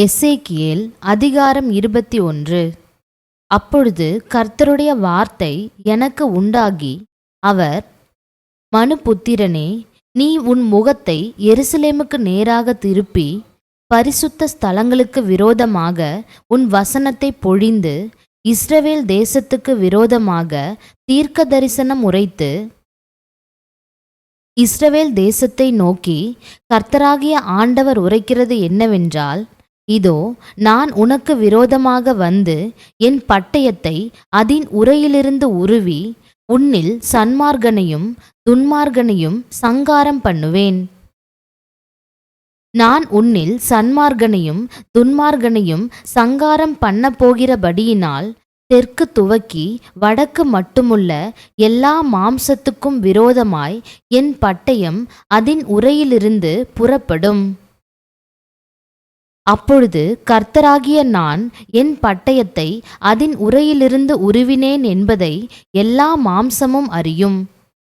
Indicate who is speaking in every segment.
Speaker 1: எசேக்கியேல் அதிகாரம் இருபத்தி ஒன்று. அப்பொழுது கர்த்தருடைய வார்த்தை எனக்கு உண்டாகி அவர் மனுபுத்திரனே நீ உன் முகத்தை எருசலேமுக்கு நேராக திருப்பி பரிசுத்த ஸ்தலங்களுக்கு விரோதமாக உன் வசனத்தை பொழிந்து இஸ்ரவேல் தேசத்துக்கு விரோதமாக தீர்க்க தரிசனம் உரைத்து இஸ்ரவேல் தேசத்தை நோக்கி கர்த்தராகிய ஆண்டவர் உரைக்கிறது என்னவென்றால் இதோ நான் உனக்கு விரோதமாக வந்து என் பட்டயத்தை அதின் உரையிலிருந்து உருவி உன்னில் சன்மார்கனையும் துன்மார்கனையும் சங்காரம் பண்ணுவேன். நான் உன்னில் சன்மார்கனையும் துன்மார்கனையும் சங்காரம் பண்ண போகிறபடியினால் தெற்கு துவக்கி வடக்கு மட்டுமுள்ள எல்லா மாம்சத்துக்கும் விரோதமாய் என் பட்டயம் அதன் உரையிலிருந்து புறப்படும். அப்பொழுது கர்த்தராகிய நான் என் பட்டயத்தை அதன் உரையிலிருந்து உருவினேன் என்பதை எல்லா மாம்சமும் அறியும்.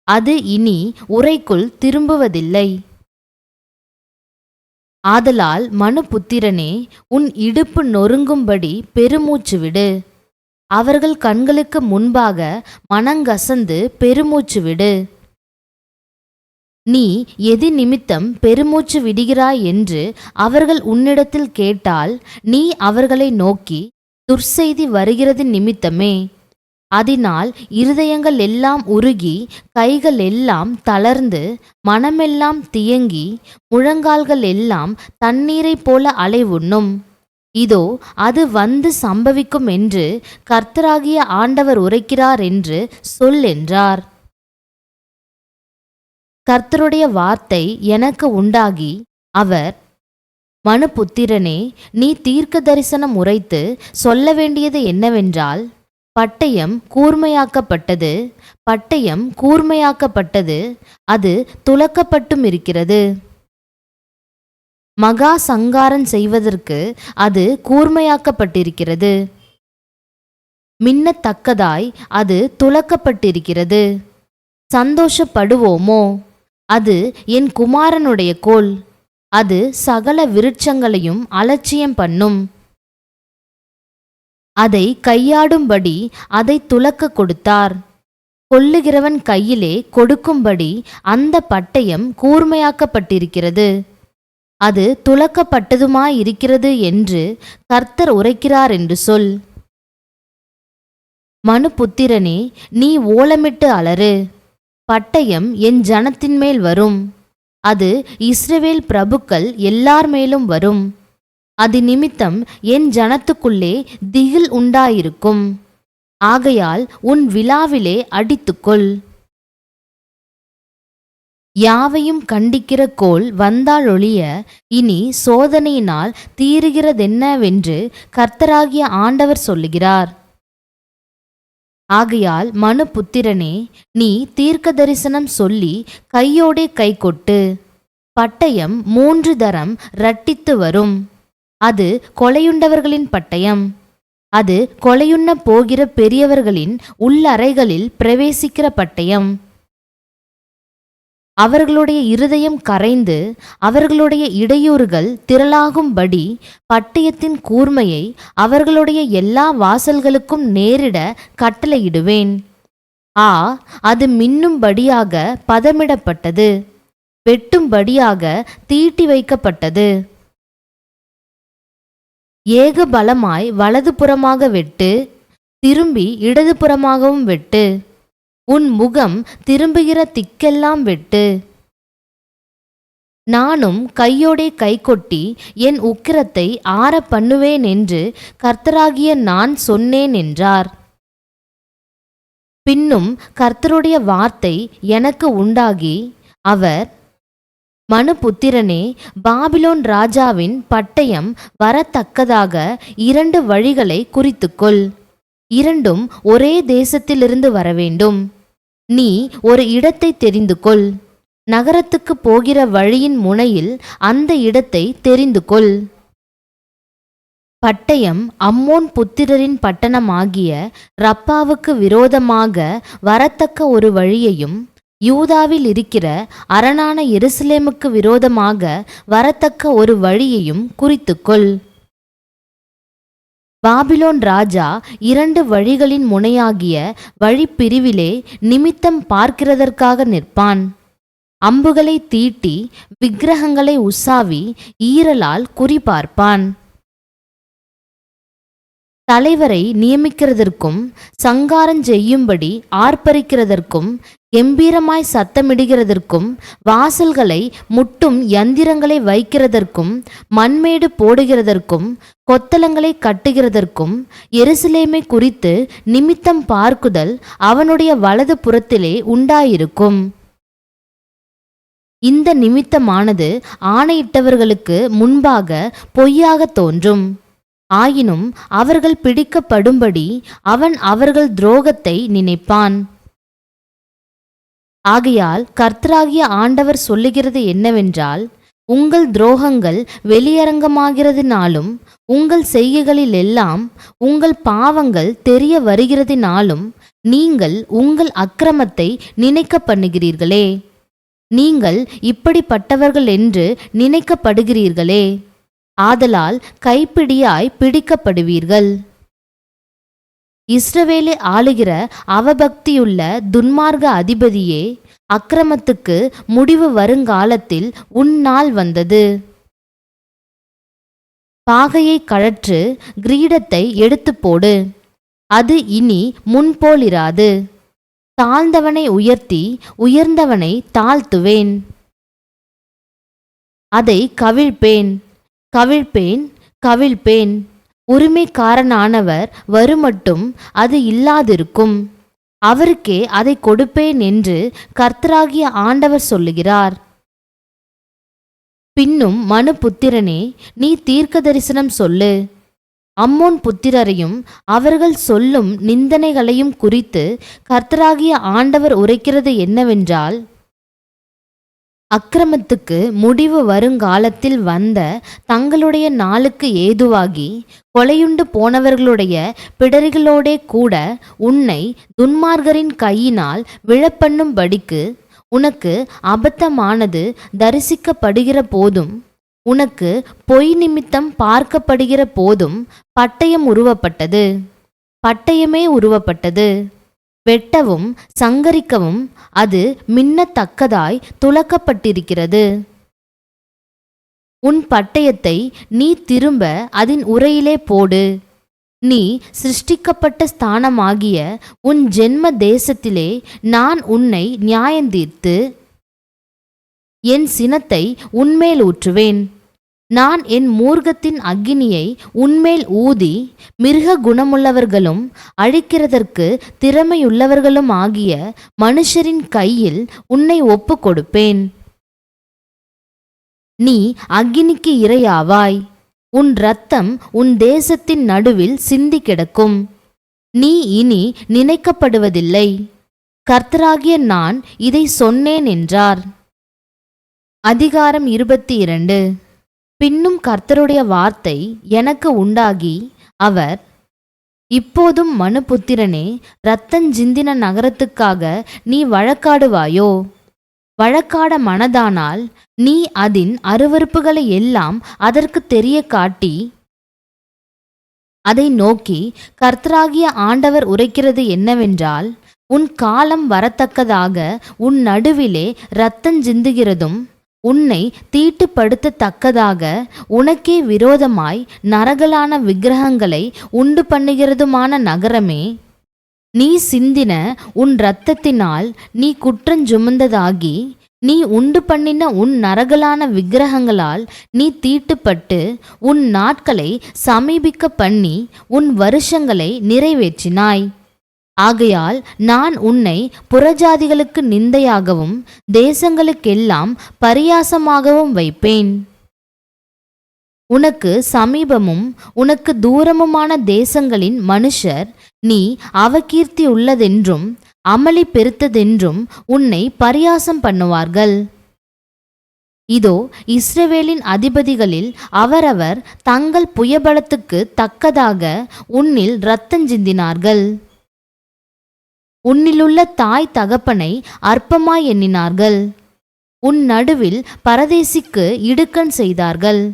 Speaker 1: அது இனி உரைக்குள் திரும்புவதில்லை. ஆதலால் மனுபுத்திரனே உன் இடுப்பு நொறுங்கும்படி பெருமூச்சு விடு. அவர்கள் கண்களுக்கு முன்பாக மனங்கசந்து பெருமூச்சு விடு. நீ எதி நிமித்தம் பெருமூச்சு விடுகிறாய் என்று அவர்கள் உன்னிடத்தில் கேட்டால் நீ அவர்களை நோக்கி துர்செய்தி வருகிறது நிமித்தமே. அதனால் இருதயங்கள் எல்லாம் உருகி கைகள் எல்லாம் தளர்ந்து மனமெல்லாம் தியங்கி முழங்கால்கள் எல்லாம் தண்ணீரைப் போல அலைவுண்ணும் இதோ அது வந்து சம்பவிக்கும் என்று கர்த்தராகிய ஆண்டவர் உரைக்கிறார் என்று சொல் என்றார். கர்த்தருடைய வார்த்தை எனக்கு உண்டாகி அவர் மனுபுத்திரனே நீ தீர்க்க தரிசனம் உரைத்து சொல்ல வேண்டியது என்னவென்றால் பட்டயம் கூர்மையாக்கப்பட்டது பட்டயம் கூர்மையாக்கப்பட்டது அது துலக்கப்பட்டும் இருக்கிறது மகா சங்காரம் செய்வதற்கு அது கூர்மையாக்கப்பட்டிருக்கிறது. மின்னத்தக்கதாய் அது துலக்கப்பட்டிருக்கிறது. சந்தோஷப்படுவோமோ? அது என் குமாரனுடைய கோல். அது சகல விருட்சங்களையும் அலட்சியம் பண்ணும். அதை கையாடும்படி அதை துலக்க கொடுத்தார். கொல்லுகிறவன் கையிலே கொடுக்கும்படி அந்த பட்டயம் கூர்மையாக்கப்பட்டிருக்கிறது. அது துலக்கப்பட்டதுமாயிருக்கிறது என்று கர்த்தர் உரைக்கிறார் என்று சொல். மனுபுத்திரனே நீ ஓலமிட்டு அலறு. பட்டயம் என் ஜனத்தின் மேல் வரும். அது இஸ்ரவேல் பிரபுக்கள் எல்லார் மேலும் வரும். அது நிமித்தம் என் ஜனத்துக்குள்ளே திகில் உண்டாயிருக்கும். ஆகையால் உன் விழாவிலே அடித்துக்கொள். யாவையும் கண்டிக்கிற கோல் வந்தாலொழிய இனி சோதனையினால் தீருகிறதென்னவென்று கர்த்தராகிய ஆண்டவர் சொல்லுகிறார். ஆகையால் மனுபுத்திரனே நீ தீர்க்க தரிசனம் சொல்லி கையோடே கை கொட்டு பட்டயம் மூன்று தரம் ரட்டித்து வரும். அது கொலையுண்டவர்களின் பட்டயம். அது கொலையுண்ண போகிற பெரியவர்களின் உள்ளறைகளில் பிரவேசிக்கிற பட்டயம். அவர்களுடைய இருதயம் கரைந்து அவர்களுடைய இடையூறுகள் திரளாகும்படி பட்டயத்தின் கூர்மையை அவர்களுடைய எல்லா வாசல்களுக்கும் நேரிட கட்டளையிடுவேன். ஆ அது மின்னும்படியாக பதமிடப்பட்டது. வெட்டும்படியாக தீட்டி வைக்கப்பட்டது. ஏக பலமாய் வலதுபுறமாக வெட்டு திரும்பி இடதுபுறமாகவும் வெட்டு. உன் முகம் திரும்புகிற திக்கெல்லாம் வெட்டு. நானும் கையோடே கைகொட்டி என் உக்கிரத்தை ஆற பண்ணுவேன் என்று கர்த்தராகிய நான் சொன்னேன் என்றார். பின்னும் கர்த்தருடைய வார்த்தை எனக்கு உண்டாகி அவர் மனுபுத்திரனே பாபிலோன் ராஜாவின் பட்டயம் வரத்தக்கதாக இரண்டு வழிகளை குறித்துக்கொள். இரண்டும் ஒரே தேசத்திலிருந்து வரவேண்டும். நீ ஒரு இடத்தை தெரிந்து கொள் நகரத்துக்கு போகிற வழியின் முனையில் அந்த இடத்தை தெரிந்து கொள் பட்டயம் அம்மோன் புத்திரரின் பட்டணமாகிய ரப்பாவுக்கு விரோதமாக வரத்தக்க ஒரு வழியையும் யூதாவில் இருக்கிற அரணான எருசலேமுக்கு விரோதமாக வரத்தக்க ஒரு வழியையும் குறித்துக்கொள். பாபிலோன் ராஜா இரண்டு வழிகளின் முனையாகிய வழிப்பிரிவிலே நிமித்தம் பார்க்கிறதற்காக நிற்பான். அம்புகளை தீட்டி விக்கிரகங்களை உசாவி ஈரலால் குறிபார்ப்பான் தலைவரை நியமிக்கிறதற்கும் சங்காரம் செய்யும்படி ஆர்ப்பரிக்கிறதற்கும் கம்பீரமாய் சத்தமிடுகிறதற்கும் வாசல்களை முட்டும் யந்திரங்களை வைக்கிறதற்கும் மண்மேடு போடுகிறதற்கும் கொத்தளங்களை கட்டுகிறதற்கும் எருசலேமை குறித்து நிமித்தம் பார்க்குதல் அவனுடைய வலது புறத்திலே உண்டாயிருக்கும். இந்த நிமித்தமானது ஆணையிட்டவர்களுக்கு முன்பாக பொய்யாக தோன்றும். ஆயினும் அவர்கள் பிடிக்கப்படும்படி அவன் அவர்கள் துரோகத்தை நினைப்பான். ஆகையால் கர்த்தராகிய ஆண்டவர் சொல்லுகிறது என்னவென்றால் உங்கள் துரோகங்கள் வெளியரங்கமாகிறதினாலும் உங்கள் செய்கைகளிலெல்லாம் உங்கள் பாவங்கள் தெரிய வருகிறதினாலும் நீங்கள் உங்கள் அக்கிரமத்தை நினைக்க பண்ணுகிறீர்களே நீங்கள் இப்படிப்பட்டவர்கள் என்று நினைக்கப்படுகிறீர்களே. ஆதலால் கைப்பிடியாய் பிடிக்கப்படுவீர்கள். இஸ்ரவேலை ஆளுகிற அவபக்தியுள்ள துன்மார்க அதிபதியே அக்கிரமத்துக்கு முடிவு வருங்காலத்தில் உன் நாள் வந்தது. பாகையை கழற்று கிரீடத்தை எடுத்து போடு. அது இனி முன்போலிராது தாழ்ந்தவனை உயர்த்தி உயர்ந்தவனை தாழ்த்துவேன். அதை கவிழ்ப்பேன். கவிழ்ப்பேன் கவிழ்ப்பேன். உரிமைக்காரனானவர் வருமட்டும் அது இல்லாதிருக்கும். அவருக்கே அதை கொடுப்பேன் என்று கர்த்தராகிய ஆண்டவர் சொல்லுகிறார். பின்னும் மனு புத்திரனே நீ தீர்க்க தரிசனம் சொல்லு. அம்மோன் புத்திரரையும் அவர்கள் சொல்லும் நிந்தனைகளையும் குறித்து கர்த்தராகிய ஆண்டவர் உரைக்கிறது என்னவென்றால் அக்கிரமத்துக்கு முடிவு வருங்காலத்தில் வந்த தங்களுடைய நாளுக்கு ஏதுவாகி கொலையுண்டு போனவர்களுடைய பிடரிகளோடே கூட உன்னை துன்மார்கரின் கையினால் விழப்பண்ணும்படிக்கு உனக்கு அபத்தமானது தரிசிக்கப்படுகிற போதும் உனக்கு பொய் நிமித்தம் பார்க்கப்படுகிற போதும் பட்டயம் உருவப்பட்டது. பட்டயமே உருவப்பட்டது. வெட்டவும் சங்கரிக்கவும் அது மின்னத்தக்கதாய் துலக்கப்பட்டிருக்கிறது உன் பட்டயத்தை நீ திரும்ப அதன் உரையிலே போடு. நீ சிருஷ்டிக்கப்பட்ட ஸ்தானமாகிய உன் ஜென்ம தேசத்திலே நான் உன்னை நியாயந்தீர்த்து என் சினத்தை உன்மேல் ஊற்றுவேன். நான் என் மூர்க்கத்தின் அக்கினியை உன்மேல் ஊதி மிருக குணமுள்ளவர்களும் அழிக்கிறதற்கு திறமையுள்ளவர்களும் ஆகிய மனுஷரின் கையில் உன்னை ஒப்பு கொடுப்பேன் நீ அக்கினிக்கு இரையாவாய். உன் இரத்தம் உன் தேசத்தின் நடுவில் சிந்தி கிடக்கும். நீ இனி நினைக்கப்படுவதில்லை. கர்த்தராகிய நான் இதை சொன்னேன் என்றார். அதிகாரம் இருபத்தி இரண்டு. பின்னும் கர்த்தருடைய வார்த்தை எனக்கு உண்டாகி அவர் இப்போதும் மனுபுத்திரனே இரத்தஞ்சிந்தின நகரத்துக்காக நீ வழக்காடுவாயோ? வழக்காட மனதானால் நீ அதன் அருவருப்புகளை எல்லாம் அதற்கு தெரிய காட்டி அதை நோக்கி கர்த்தராகிய ஆண்டவர் உரைக்கிறது என்னவென்றால் உன் காலம் வரத்தக்கதாக உன் நடுவிலே இரத்தஞ்சிந்துகிறதும் உன்னை தீட்டுப்படுத்தத்தக்கதாக உனக்கே விரோதமாய் நரகலான விக்கிரகங்களை உண்டு பண்ணுகிறதுமான நகரமே நீ சிந்தின உன் இரத்தத்தினால் நீ குற்றஞ்சுமந்ததாகி நீ உண்டு பண்ணின உன் நரகலான விக்கிரகங்களால் நீ தீட்டுப்பட்டு உன் நாட்களை சமீபிக்க பண்ணி உன் வருஷங்களை நிறைவேற்றினாய். ஆகையால் நான் உன்னை புறஜாதிகளுக்கு நிந்தையாகவும் தேசங்களுக்கெல்லாம் பரியாசமாகவும் வைப்பேன். உனக்கு சமீபமும் உனக்கு தூரமுமான தேசங்களின் மனுஷர் நீ அவகீர்த்தி உள்ளதென்றும் அமளி பெருத்ததென்றும் உன்னை பரியாசம் பண்ணுவார்கள். இதோ இஸ்ரவேலின் அதிபதிகளில் அவரவர் தங்கள் புயபலத்துக்கு தக்கதாக உன்னில் இரத்தஞ்சிந்தினார்கள். உன்னிலுள்ள தாய் தகப்பனை அற்பமாய் எண்ணினார்கள். உன் நடுவில் பரதேசிக்கு இடுக்கண் செய்தார்கள்.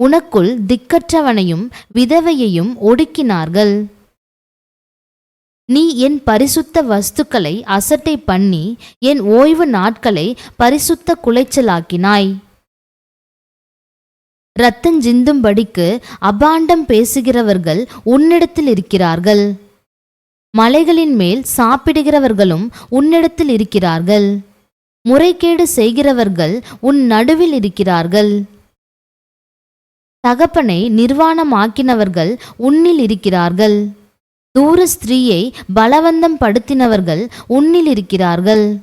Speaker 1: உனக்குள் திக்கற்றவனையும் விதவையையும் ஒடுக்கினார்கள். நீ என் பரிசுத்த வஸ்துக்களை அசட்டை பண்ணி என் ஓய்வு நாட்களை பரிசுத்த குலைச்சலாக்கினாய். இரத்தஞ்சிந்தும்படிக்கு அபாண்டம் பேசுகிறவர்கள் உன்னிடத்தில் இருக்கிறார்கள். மலைகளின் மேல் சாப்பிடுகிறவர்களும் உன்னிடத்தில் இருக்கிறார்கள். முறைகேடு செய்கிறவர்கள் உன் நடுவில் இருக்கிறார்கள். தகப்பனை நிர்வாணமாக்கினவர்கள் உன்னில் இருக்கிறார்கள். தூர ஸ்திரீயை பலவந்தம் படுத்தினவர்கள் உன்னில் இருக்கிறார்கள்.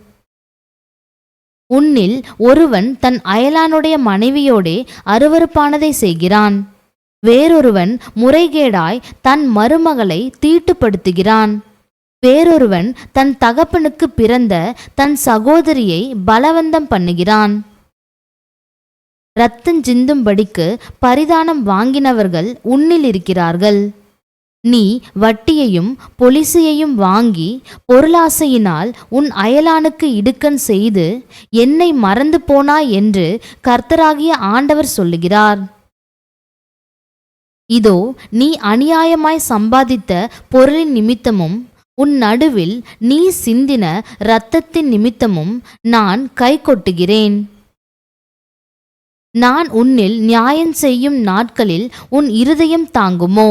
Speaker 1: உன்னில் ஒருவன் தன் அயலானுடைய மனைவியோடே அருவருப்பானதை செய்கிறான். வேறொருவன் முறைகேடாய் தன் மருமகளை தீட்டுப்படுத்துகிறான். வேறொருவன் தன் தகப்பனுக்கு பிறந்த தன் சகோதரியை பலவந்தம் பண்ணுகிறான். இரத்தஞ்சிந்தும்படிக்கு பரிதானம் வாங்கினவர்கள் உன்னில் இருக்கிறார்கள். நீ வட்டியையும் பொலிசையையும் வாங்கி பொருளாசையினால் உன் அயலானுக்கு இடுக்கண் செய்து என்னை மறந்து போனாய் என்று கர்த்தராகிய ஆண்டவர் சொல்லுகிறார். இதோ நீ அநியாயமாய் சம்பாதித்த பொருளின் நிமித்தமும் உன் நடுவில் நீ சிந்தின இரத்தத்தின் நிமித்தமும் நான் கை கொட்டுகிறேன். நான் உன்னில் நியாயம் செய்யும் நாட்களில் உன் இருதயம் தாங்குமோ?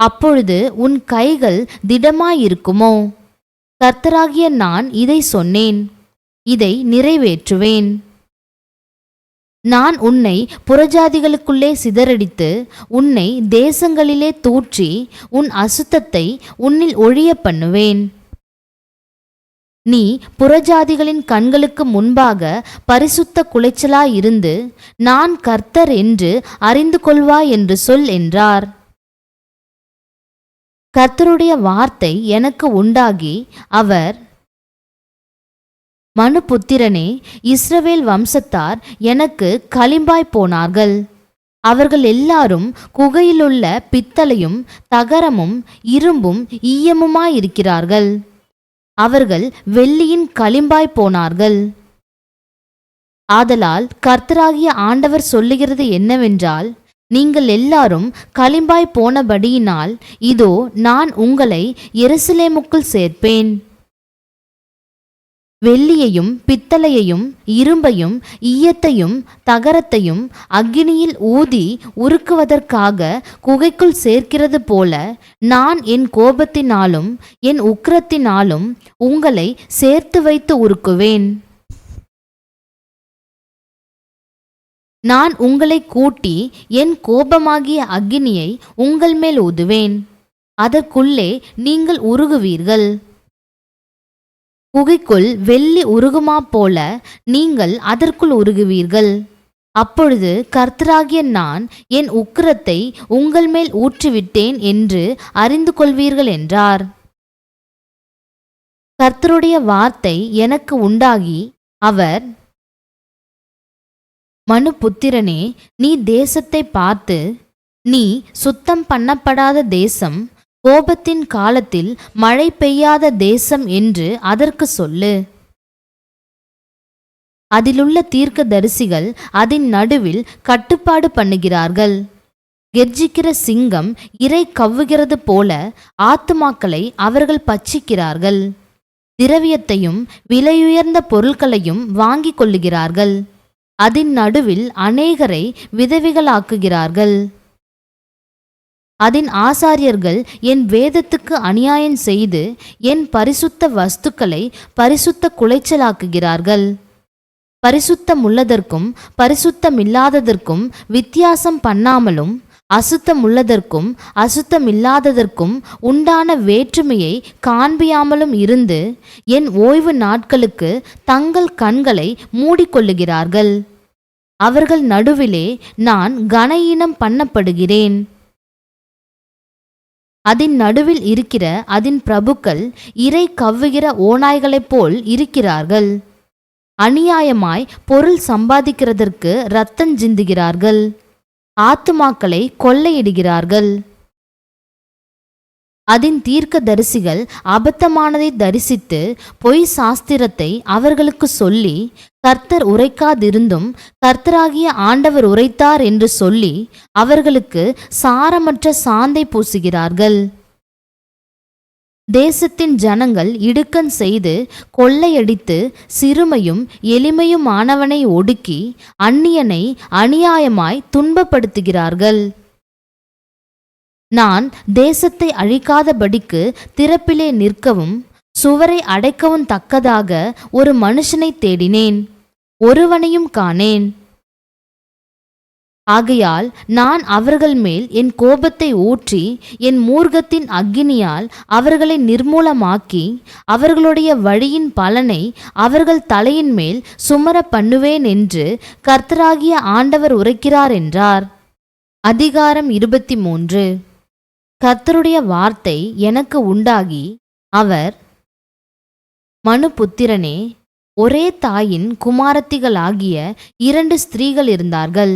Speaker 1: அப்பொழுது உன் கைகள் திடமாயிருக்குமோ? கர்த்தராகிய நான் இதை சொன்னேன். இதை நிறைவேற்றுவேன். நான் உன்னை புறஜாதிகளுக்குள்ளே சிதறடித்து உன்னை தேசங்களிலே தூற்றி உன் அசுத்தத்தை உன்னில் ஒழிய பண்ணுவேன். நீ புறஜாதிகளின் கண்களுக்கு முன்பாக பரிசுத்த குலைச்சலாயிருந்து நான் கர்த்தர் என்று அறிந்து கொள்வாய் என்று சொல் என்றார். கர்த்தருடைய வார்த்தை எனக்கு உண்டாகி அவர் மனுபுத்திரனே இஸ்ரவேல் வம்சத்தார் எனக்கு களிம்பாய் போனார்கள். அவர்கள் எல்லாரும் குகையிலுள்ள பித்தளையும் தகரமும் இரும்பும் ஈயமுமாயிருக்கிறார்கள். அவர்கள் வெள்ளியின் களிம்பாய் போனார்கள். ஆதலால் கர்த்தராகிய ஆண்டவர் சொல்லுகிறது என்னவென்றால் நீங்கள் எல்லாரும் களிம்பாய் போனபடியினால் இதோ நான் உங்களை எருசலேமுக்குள் சேர்ப்பேன். வெள்ளியையும் பித்தளையையும் இரும்பையும் ஈயத்தையும் தகரத்தையும் அக்கினியில் ஊதி உருக்குவதற்காக குகைக்குள் சேர்க்கிறது போல நான் என் கோபத்தினாலும் என் உக்கிரத்தினாலும் உங்களை சேர்த்து வைத்து உருக்குவேன். நான் உங்களை கூட்டி என் கோபமாகிய அக்கினியை உங்கள் மேல் ஊதுவேன். அதற்குள்ளே நீங்கள் உருகுவீர்கள். குகைக்குள் வெள்ளி உருகுமா போல நீங்கள் அதற்குள் உருகுவீர்கள். அப்பொழுது கர்த்தராகிய நான் என் உக்கிரத்தை உங்கள் மேல் ஊற்றிவிட்டேன் என்று அறிந்து கொள்வீர்கள் என்றார். கர்த்தருடைய வார்த்தை எனக்கு உண்டாகி அவர் மனுபுத்திரனே நீ தேசத்தை பார்த்து நீ சுத்தம் பண்ணப்படாத தேசம் கோபத்தின் காலத்தில் மழை பெய்யாத தேசம் என்று அதற்கு சொல்லு. அதிலுள்ள தீர்க்கதரிசிகள் அதன் நடுவில் கட்டுப்பாடு பண்ணுகிறார்கள். கெர்ஜிக்கிற சிங்கம் இறை கவ்வுகிறது போல ஆத்துமாக்களை அவர்கள் பச்சிக்கிறார்கள் திரவியத்தையும் விலையுயர்ந்த பொருட்களையும் வாங்கிக் கொள்ளுகிறார்கள். அதன் நடுவில் அநேகரை விதவிகளாக்குகிறார்கள். அதன் ஆசாரியர்கள் என் வேதத்துக்கு அநியாயம் செய்து என் பரிசுத்த வஸ்துக்களை பரிசுத்த குலைச்சலாக்குகிறார்கள். பரிசுத்தமுள்ளதற்கும் பரிசுத்தமில்லாததற்கும் வித்தியாசம் பண்ணாமலும் அசுத்தமுள்ளதற்கும் அசுத்தமில்லாததற்கும் உண்டான வேற்றுமையை காண்பியாமலும் இருந்து என் ஓய்வு நாட்களுக்கு தங்கள் கண்களை மூடிக்கொள்ளுகிறார்கள். அவர்கள் நடுவிலே நான் கனஈனம் பண்ணப்படுகிறேன். அதன் நடுவில் இருக்கிற அதன் பிரபுக்கள் இறை கவ்வுகிற ஓநாய்களைப் போல் இருக்கிறார்கள். அநியாயமாய் பொருள் சம்பாதிக்கிறதற்கு ரத்தம் சிந்துகிறார்கள். ஆத்துமாக்களை கொள்ளையிடுகிறார்கள். அதன் தீர்க்கதரிசிகள் அபத்தமானதை தரிசித்து பொய் சாஸ்திரத்தை அவர்களுக்கு சொல்லி கர்த்தர் உரைக்காதிருந்தும் கர்த்தராகிய ஆண்டவர் உரைத்தார் என்று சொல்லி அவர்களுக்கு சாரமற்ற சாந்தை பூசுகிறார்கள். தேசத்தின் ஜனங்கள் இடுக்கண் செய்து கொள்ளையடித்து சிறுமையும் எளிமையுமானவனை ஒடுக்கி அந்நியனை அநியாயமாய் துன்பப்படுத்துகிறார்கள். நான் தேசத்தை அழிக்காதபடிக்கு திறப்பிலே நிற்கவும் சுவரை அடைக்கவும் தக்கதாக ஒரு மனுஷனை தேடினேன் ஒருவனையும் காணேன். ஆகையால் நான் அவர்கள் மேல் என் கோபத்தை ஊற்றி என் மூர்க்கத்தின் அக்கினியால் அவர்களை நிர்மூலமாக்கி அவர்களுடைய வழியின் பலனை அவர்கள் தலையின் மேல் சுமர பண்ணுவேன் என்று கர்த்தராகிய ஆண்டவர் உரைக்கிறார் என்றார். அதிகாரம் இருபத்தி மூன்று. கர்த்தருடைய வார்த்தை எனக்கு உண்டாகி அவர் மனுபுத்திரனே ஒரே தாயின் குமாரத்திகளாகிய இரண்டு ஸ்திரீகள் இருந்தார்கள்.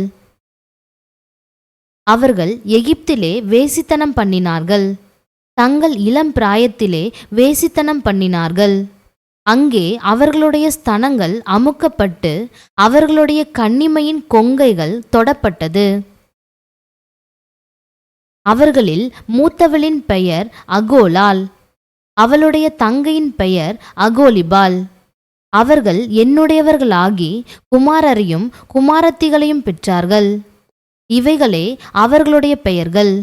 Speaker 1: அவர்கள் எகிப்திலே வேசித்தனம் பண்ணினார்கள். தங்கள் இளம் பிராயத்திலே வேசித்தனம் பண்ணினார்கள். அங்கே அவர்களுடைய ஸ்தனங்கள் அமுக்கப்பட்டு அவர்களுடைய கன்னிமையின் கொங்கைகள் தொடப்பட்டது. அவர்களில் மூத்தவளின் பெயர் அகோலால். அவளுடைய தங்கையின் பெயர் அகோலிபால். அவர்கள் என்னுடையவர்களாகி குமாரரையும் குமாரத்திகளையும் பெற்றார்கள். இவைகளே அவர்களுடைய பெயர்கள்.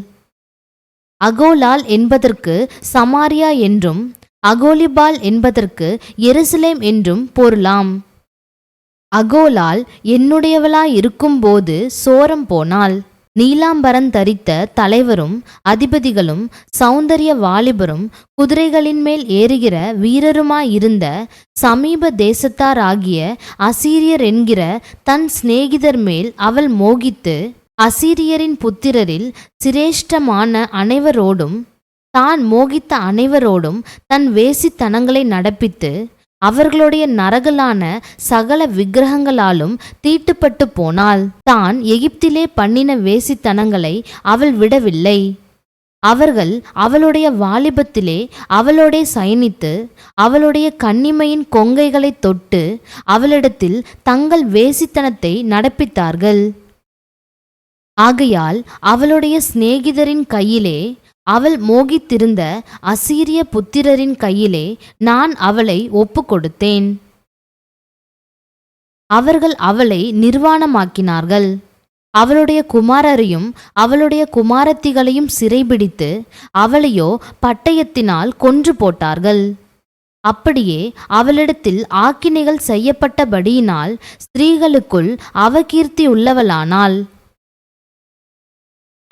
Speaker 1: அகோலால் என்பதற்கு சமாரியா என்றும் அகோலிபால் என்பதற்கு எருசலேம் என்றும் பொருளாம். அகோலால் என்னுடையவளாயிருக்கும்போது சோரம் போனாள். நீலாம்பரன் தரித்த தலைவரும் அதிபதிகளும் சௌந்தரிய வாலிபரும் குதிரைகளின் மேல் ஏறுகிற வீரருமாயிருந்த சமீப தேசத்தாராகிய அசீரியர் என்கிற தன் சிநேகிதர் மேல் அவள் மோகித்து அசீரியரின் புத்திரரில் சிரேஷ்டமான அனைவரோடும் தான் மோகித்த அனைவரோடும் தன் வேசித்தனங்களை நடப்பித்து அவர்களுடைய நரகலான சகல விக்கிரகங்களாலும் தீட்டுப்பட்டு போனாள். தான் எகிப்திலே பண்ணின வேசித்தனங்களை அவள் விடவில்லை. அவர்கள் அவளுடைய வாலிபத்திலே அவளோடே சயனித்து அவளுடைய கன்னிமையின் கொங்கைகளைத் தொட்டு அவளிடத்தில் தங்கள் வேசித்தனத்தை நடப்பித்தார்கள். ஆகையால் அவளுடைய சிநேகிதரின் கையிலே அவள் மோகித்திருந்த அசீரிய புத்திரரின் கையிலே நான் அவளை ஒப்பு கொடுத்தேன் அவர்கள் அவளை நிர்வாணமாக்கினார்கள். அவளுடைய குமாரரையும் அவளுடைய குமாரத்திகளையும் சிறைபிடித்து அவளையோ பட்டயத்தினால் கொன்று போட்டார்கள். அப்படியே அவளிடத்தில் ஆக்கினைகள் செய்யப்பட்டபடியினால் ஸ்திரீகளுக்குள் அவகீர்த்தி உள்ளவளானாள்.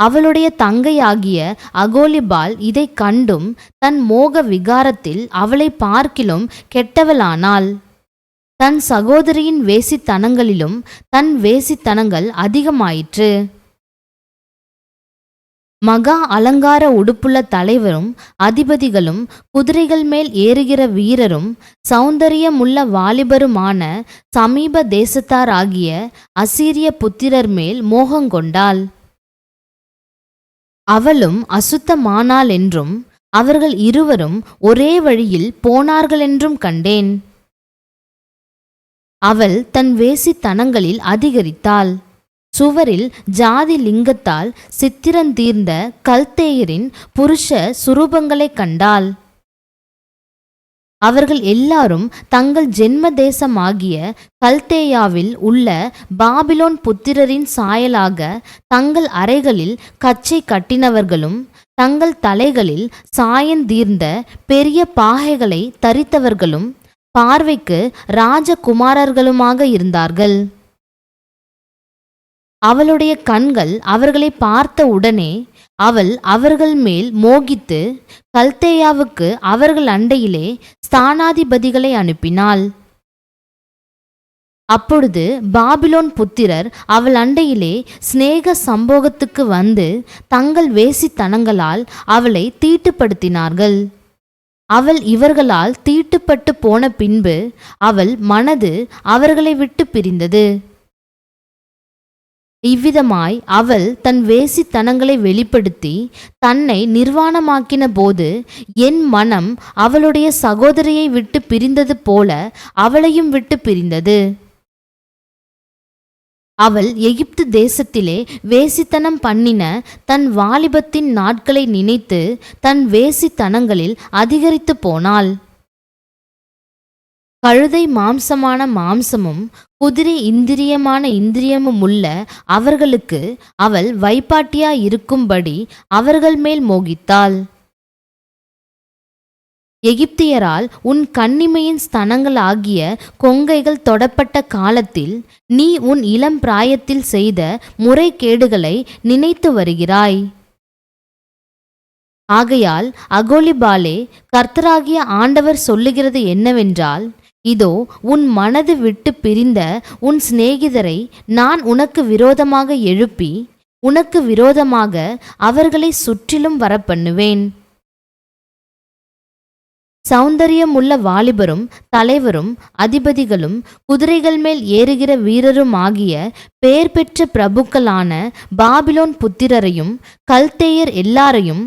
Speaker 1: அவளுடைய தங்கையாகிய அகோலிபால் இதைக் கண்டும் தன் மோக விகாரத்தில் அவளை பார்க்கிலும் கெட்டவளானாள். தன் சகோதரியின் வேசித்தனங்களிலும் தன் வேசித்தனங்கள் அதிகமாயிற்று. மகா அலங்கார உடுப்புள்ள தலைவரும் அதிபதிகளும் குதிரைகள் மேல் ஏறுகிற வீரரும் சௌந்தரியமுள்ள வாலிபருமான சமீப தேசத்தாராகிய அசீரிய புத்திரர் மேல் மோகங்கொண்டாள். அவளும் அசுத்தமானாள் என்றும் அவர்கள் இருவரும் ஒரே வழியில் போனார்களென்றும் கண்டேன். அவள் தன் வேசித்தனங்களில் அதிகரித்தாள். சுவரில் ஜாதி லிங்கத்தால் சித்திரந்தீர்ந்த கல்தேயரின் புருஷ சுரூபங்களைக் கண்டாள். அவர்கள் எல்லாரும் தங்கள் ஜென்ம தேசமாகிய கல்தேயாவில் உள்ள பாபிலோன் புத்திரரின் சாயலாக தங்கள் அறைகளில் கச்சை கட்டினவர்களும் தங்கள் தலைகளில் சாயந்தீர்ந்த பெரிய பாகைகளை தரித்தவர்களும் பார்வைக்கு ராஜகுமாரர்களுமாக இருந்தார்கள். அவளுடைய கண்கள் அவர்களை பார்த்த உடனே அவள் அவர்கள் மேல் மோகித்து கல்தேயாவுக்கு அவர்கள் அண்டையிலே ஸ்தானாதிபதிகளை அனுப்பினாள். அப்பொழுது பாபிலோன் புத்திரர் அவள் அண்டையிலே சிநேக சம்போகத்துக்கு வந்து தங்கள் வேசித்தனங்களால் அவளை தீட்டுப்படுத்தினார்கள். அவள் இவர்களால் தீட்டுப்பட்டு போன பின்பு அவள் மனது அவர்களை விட்டு பிரிந்தது. இவ்விதமாய் அவள் தன் வேசித்தனங்களை வெளிப்படுத்தி தன்னை நிர்வாணமாக்கின போது என் மனம் அவளுடைய சகோதரியை விட்டு பிரிந்தது போல அவளையும் விட்டு பிரிந்தது. அவள் எகிப்து தேசத்திலே வேசித்தனம் பண்ணின தன் வாலிபத்தின் நாட்களை நினைத்து தன் வேசித்தனங்களில் அதிகரித்து போனாள். கழுதை மாம்சமான மாம்சமும் குதிரை இந்திரியமான இந்திரியமும் உள்ள அவர்களுக்கு அவள் வைப்பாட்டியா இருக்கும்படி அவர்கள் மேல் மோகித்தாள். எகிப்தியரால் உன் கண்ணிமையின் ஸ்தனங்கள் ஆகிய கொங்கைகள் தொடப்பட்ட காலத்தில் நீ உன் இளம் பிராயத்தில் செய்த முறைகேடுகளை நினைத்து வருகிறாய். ஆகையால் அகோலிபாலே கர்த்தராகிய ஆண்டவர் சொல்லுகிறது என்னவென்றால் இதோ உன் மனது விட்டு பிரிந்த உன் சிநேகிதரை நான் உனக்கு விரோதமாக எழுப்பி உனக்கு விரோதமாக அவர்களை சுற்றிலும் வரப்பண்ணுவேன். சௌந்தரியமுள்ள வாலிபரும் தலைவரும் அதிபதிகளும் குதிரைகள் மேல் ஏறுகிற வீரரும் ஆகிய பெயர் பெற்ற பிரபுக்களான பாபிலோன் புத்திரரையும் கல்தேயர் எல்லாரையும்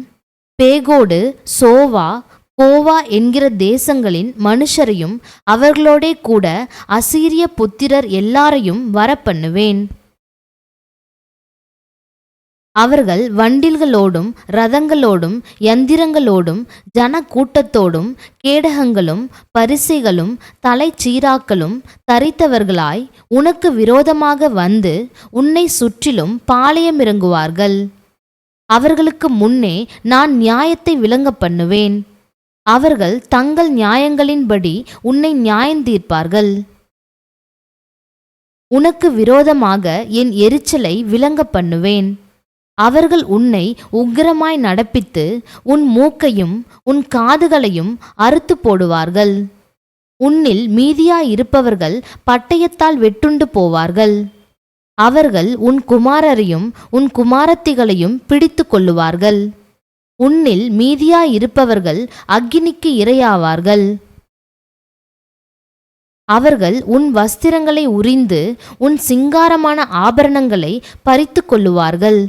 Speaker 1: பேகோடு சோவா கோவா என்கிற தேசங்களின் மனுஷரையும் அவர்களோடே கூட அசீரிய புத்திரர் எல்லாரையும் வரப்பண்ணுவேன். அவர்கள் வண்டில்களோடும் ரதங்களோடும் யந்திரங்களோடும் ஜன கூட்டத்தோடும் கேடகங்களும் பரிசைகளும் தலைச்சீராக்களும் தரித்தவர்களாய் உனக்கு விரோதமாக வந்து உன்னை சுற்றிலும் பாளையமிறங்குவார்கள். அவர்களுக்கு முன்னே நான் நியாயத்தை விளங்க பண்ணுவேன் அவர்கள் தங்கள் நியாயங்களின்படி உன்னை நியாயந்தீர்ப்பார்கள் உனக்கு விரோதமாக என் எரிச்சலை விளங்க பண்ணுவேன். அவர்கள் உன்னை உக்கிரமாய் நடப்பித்து உன் மூக்கையும் உன் காதுகளையும் அறுத்து போடுவார்கள். உன்னில் மீதியாயிருப்பவர்கள் பட்டயத்தால் வெட்டுண்டு போவார்கள். அவர்கள் உன் குமாரரையும் உன் குமாரத்திகளையும் பிடித்து கொள்ளுவார்கள். உன்னில் மீதியாயிருப்பவர்கள் அக்கினிக்கு இரையாவார்கள். அவர்கள் உன் வஸ்திரங்களை உறிந்து உன் சிங்காரமான ஆபரணங்களை பறித்து கொள்ளுவார்கள்.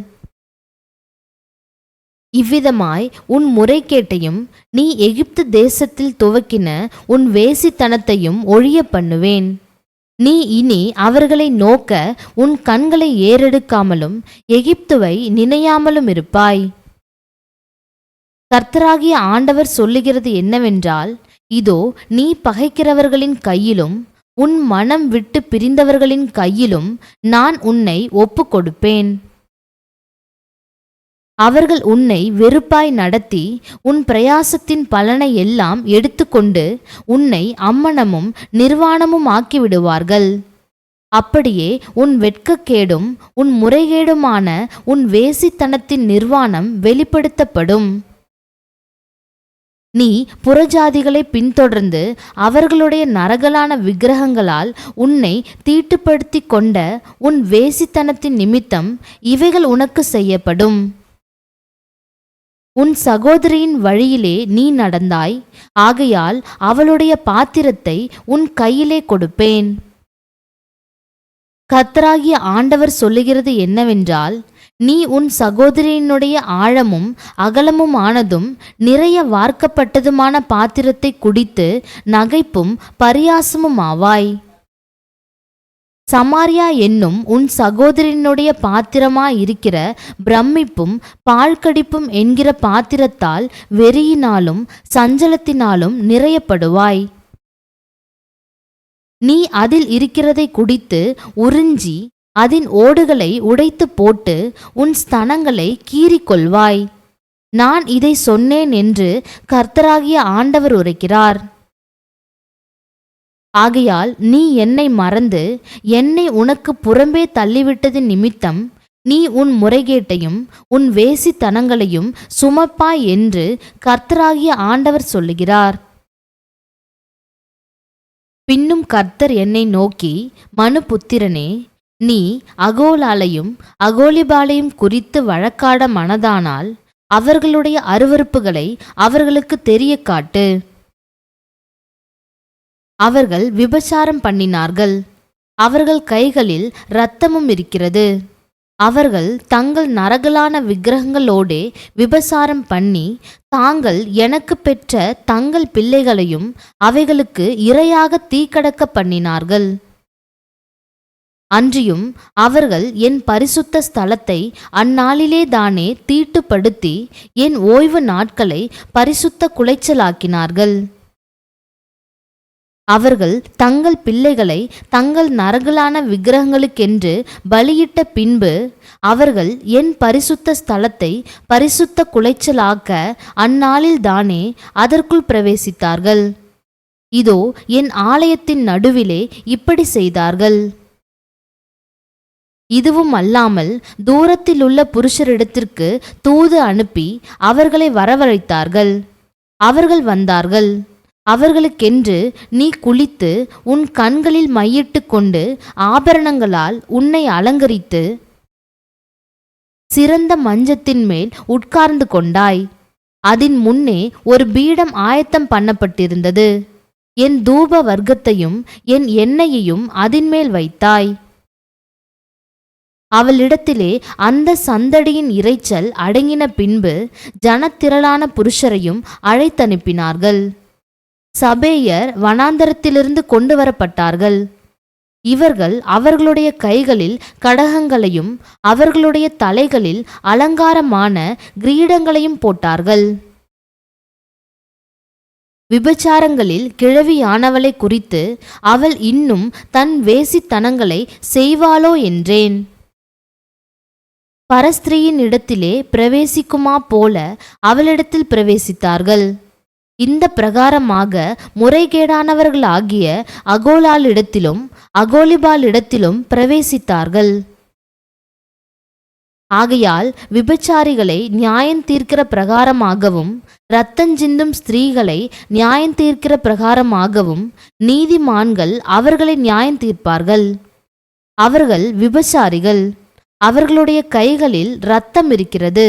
Speaker 1: இவ்விதமாய் உன் முறைகேட்டையும் நீ எகிப்து தேசத்தில் துவக்கின உன் வேசித்தனத்தையும் ஒழிய பண்ணுவேன் நீ இனி அவர்களை நோக்க உன் கண்களை ஏறெடுக்காமலும் எகிப்துவை நினையாமலும் இருப்பாய். கர்த்தராகிய ஆண்டவர் சொல்லுகிறது என்னவென்றால் இதோ நீ பகைக்கிறவர்களின் கையிலும் உன் மனம் விட்டு பிரிந்தவர்களின் கையிலும் நான் உன்னை ஒப்பு கொடுப்பேன் அவர்கள் உன்னை வெறுப்பாய் நடத்தி உன் பிரயாசத்தின் பலனை எல்லாம் எடுத்துக்கொண்டு உன்னை அம்மனமும் நிர்வாணமும் ஆக்கிவிடுவார்கள். அப்படியே உன் வெட்கக்கேடும் உன் முறைகேடுமான உன் வேசித்தனத்தின் நிர்வாணம் வெளிப்படுத்தப்படும். நீ புறஜாதிகளை பின்தொடர்ந்து அவர்களுடைய நரகலான விக்கிரகங்களால் உன்னை தீட்டுப்படுத்தி கொண்ட உன் வேசித்தனத்தின் நிமித்தம் இவைகள் உனக்கு செய்யப்படும். உன் சகோதரியின் வழியிலே நீ நடந்தாய் ஆகையால் அவளுடைய பாத்திரத்தை உன் கையிலே கொடுப்பேன். கத்தராகிய ஆண்டவர் சொல்லுகிறது என்னவென்றால் நீ உன் சகோதரியினுடைய ஆழமும் அகலமுமானதும் நிறைய வார்க்கப்பட்டதுமான பாத்திரத்தை குடித்து நகைப்பும் பரியாசமும் ஆவாய் சமாரியா என்னும் உன் சகோதரனுடைய பாத்திரமாயிருக்கிற பிரமிப்பும் பாழ்கடிப்பும் என்கிற பாத்திரத்தால் வெறியினாலும் சஞ்சலத்தினாலும் நிறையப்படுவாய். நீ அதில் இருக்கிறதை குடித்து உறிஞ்சி அதன் ஓடுகளை உடைத்து போட்டு உன் ஸ்தனங்களை கீறிக்கொள்வாய். நான் இதை சொன்னேன் என்று கர்த்தராகிய ஆண்டவர் உரைக்கிறார். ஆகையால் நீ என்னை மறந்து என்னை உனக்கு புறம்பே தள்ளிவிட்டது நிமித்தம் நீ உன் முறைகேட்டையும் உன் வேசித்தனங்களையும் சுமப்பாய் என்று கர்த்தராகிய ஆண்டவர் சொல்லுகிறார். பின்னும் கர்த்தர் என்னை நோக்கி மனு புத்திரனே நீ அகோலாலையும் அகோலிபாலையும் குறித்து வழக்காட மனதானால் அவர்களுடைய அருவருப்புகளை அவர்களுக்கு தெரிய காட்டு. அவர்கள் விபச்சாரம் பண்ணினார்கள். அவர்கள் கைகளில் இரத்தமும் இருக்கிறது. அவர்கள் தங்கள் நரகலான விக்கிரகங்களோடே விபசாரம் பண்ணி தாங்கள் எனக்கு பெற்ற தங்கள் பிள்ளைகளையும் அவைகளுக்கு இரையாக தீக்கடக்க பண்ணினார்கள். அன்றியும் அவர்கள் என் பரிசுத்த ஸ்தலத்தை அந்நாளிலே தானே தீட்டுப்படுத்தி என் ஓய்வு நாட்களை பரிசுத்த குலைச்சலாக்கினார்கள். அவர்கள் தங்கள் பிள்ளைகளை தங்கள் நரகலான விக்கிரகங்களுக்கென்று பலியிட்ட பின்பு அவர்கள் என் பரிசுத்த ஸ்தலத்தை பரிசுத்த குலைச்சலாக்க அந்நாளில் தானே அதற்குள் பிரவேசித்தார்கள். இதோ என் ஆலயத்தின் நடுவிலே இப்படி செய்தார்கள். இதுவும் அல்லாமல் தூரத்திலுள்ள புருஷரிடத்திற்கு தூது அனுப்பி அவர்களை வரவழைத்தார்கள். அவர்கள் வந்தார்கள். அவர்களுக்கென்று நீ குளித்து உன் கண்களில் மையிட்டு கொண்டு ஆபரணங்களால் உன்னை அலங்கரித்து சிறந்த மஞ்சத்தின் மேல் உட்கார்ந்து கொண்டாய். அதன் முன்னே ஒரு பீடம் ஆயத்தம் பண்ணப்பட்டிருந்தது. என் தூப வர்க்கத்தையும் என் எண்ணெயையும் அதின்மேல் வைத்தாய். அவளிடத்திலே அந்த சந்தடியின் இரைச்சல் அடங்கின பின்பு ஜனத்திரளான புருஷரையும் அழைத்தனுப்பினார்கள். சபேயர் வனாந்தரத்திலிருந்து கொண்டு வரப்பட்டார்கள் இவர்கள் அவர்களுடைய கைகளில் கடகங்களையும் அவர்களுடைய தலைகளில் அலங்காரமான கிரீடங்களையும் போட்டார்கள். விபச்சாரங்களில் கிழவியானவளை குறித்து அவள் இன்னும் தன் வேசித்தனங்களை செய்வாளோ என்றேன். பரஸ்திரியின் இடத்திலே பிரவேசிக்குமா போல அவளிடத்தில் பிரவேசித்தார்கள். இந்த பிரகாரமாக முறைகேடானவர்களாகிய அகோலாளிடத்திலும் அகோலிபாலிடத்திலும் பிரவேசித்தார்கள். ஆகையால் விபச்சாரிகளை நியாயம் தீர்க்கிற பிரகாரமாகவும் இரத்தஞ்சிந்தும் ஸ்திரீகளை நியாயம் தீர்க்கிற பிரகாரமாகவும் நீதிமான்கள் அவர்களை நியாயம் தீர்ப்பார்கள். அவர்கள் விபச்சாரிகள். அவர்களுடைய கைகளில் இரத்தம் இருக்கிறது.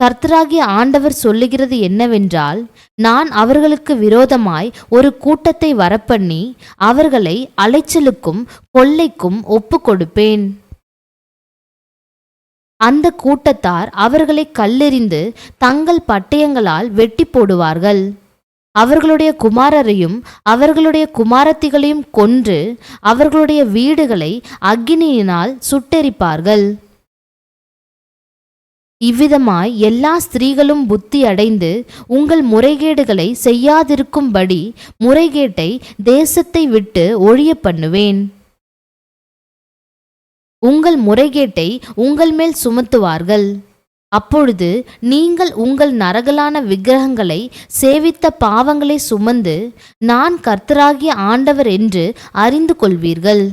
Speaker 1: கர்த்தராகிய ஆண்டவர் சொல்லுகிறது என்னவென்றால் நான் அவர்களுக்கு விரோதமாய் ஒரு கூட்டத்தை வரப்பண்ணி அவர்களை அலைச்சலுக்கும் கொள்ளைக்கும் ஒப்பு கொடுப்பேன் அந்த கூட்டத்தார் அவர்களை கல்லெறிந்து தங்கள் பட்டயங்களால் வெட்டி போடுவார்கள். அவர்களுடைய குமாரரையும் அவர்களுடைய குமாரத்திகளையும் கொன்று அவர்களுடைய வீடுகளை அக்னியினால் சுட்டெரிப்பார்கள். இவ்விதமாய் எல்லா ஸ்திரீகளும் புத்தி அடைந்து உங்கள் முறைகேடுகளை செய்யாதிருக்கும்படி முறைகேட்டை தேசத்தை விட்டு ஒழிய பண்ணுவேன். உங்கள் முறைகேட்டை உங்கள் மேல் சுமத்துவார்கள். அப்பொழுது நீங்கள் உங்கள் நரகலான விக்கிரகங்களை சேவித்த பாவங்களை சுமந்து நான் கர்த்தராகிய ஆண்டவர் என்று அறிந்து கொள்வீர்கள்.